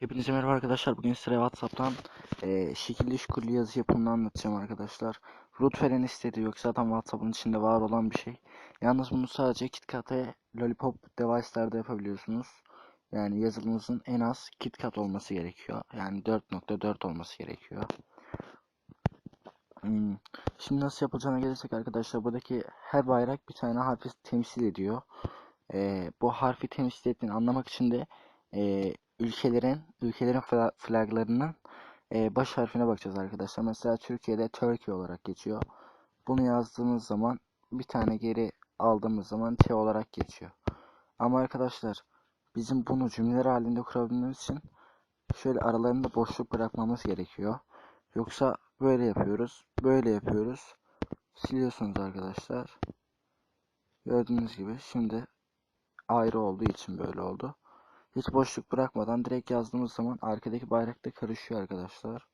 Hepinize merhaba arkadaşlar. Bugün size WhatsApp'tan eee şekilli şukullu yazı yapımını anlatacağım arkadaşlar. Root veren istedi yok zaten WhatsApp'ın içinde var olan bir şey. Yalnız bunu sadece KitKat ve Lollipop device'larda yapabiliyorsunuz. Yani yazılımınızın en az KitKat olması gerekiyor. Yani 4.4 olması gerekiyor. Hmm. Şimdi nasıl yapılacağına gelirsek arkadaşlar buradaki her bayrak bir tane harfi temsil ediyor. Eee, bu harfi temsil ettiğini anlamak için de eee, ülkelerin ülkelerin fla- flaglarının eee, baş harfine bakacağız arkadaşlar. Mesela Türkiye'de Turkey olarak geçiyor. Bunu yazdığımız zaman bir tane geri aldığımız zaman T olarak geçiyor. Ama arkadaşlar bizim bunu cümleler halinde kurabilmemiz için şöyle aralarında boşluk bırakmamız gerekiyor. Yoksa böyle yapıyoruz, böyle yapıyoruz. Siliyorsunuz arkadaşlar. Gördüğünüz gibi şimdi ayrı olduğu için böyle oldu. Hiç boşluk bırakmadan direkt yazdığımız zaman arkadaki bayrakta karışıyor arkadaşlar.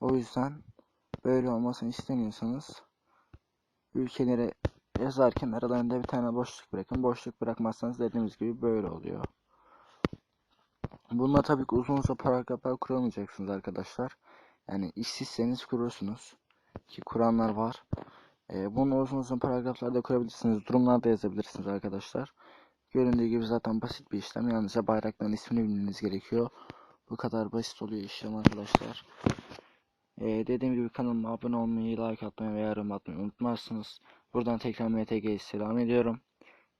O yüzden böyle olmasını istemiyorsanız ülkeleri yazarken aralarında bir tane boşluk bırakın. Boşluk bırakmazsanız dediğimiz gibi böyle oluyor. Bununla tabii ki uzun uzun paragraflar kuramayacaksınız arkadaşlar. Yani işsizseniz kurursunuz. Ki kuranlar var. Ee, bunu uzun uzun paragraflarda kurabilirsiniz. Durumlarda yazabilirsiniz arkadaşlar. Göründüğü gibi zaten basit bir işlem. Yalnızca bayrakların ismini bilmeniz gerekiyor. Bu kadar basit oluyor işlem arkadaşlar. Ee, dediğim gibi kanalıma abone olmayı, like atmayı ve yorum atmayı unutmazsınız. Buradan tekrar MTG'ye selam ediyorum.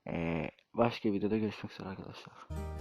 Ee, başka videoda görüşmek üzere arkadaşlar.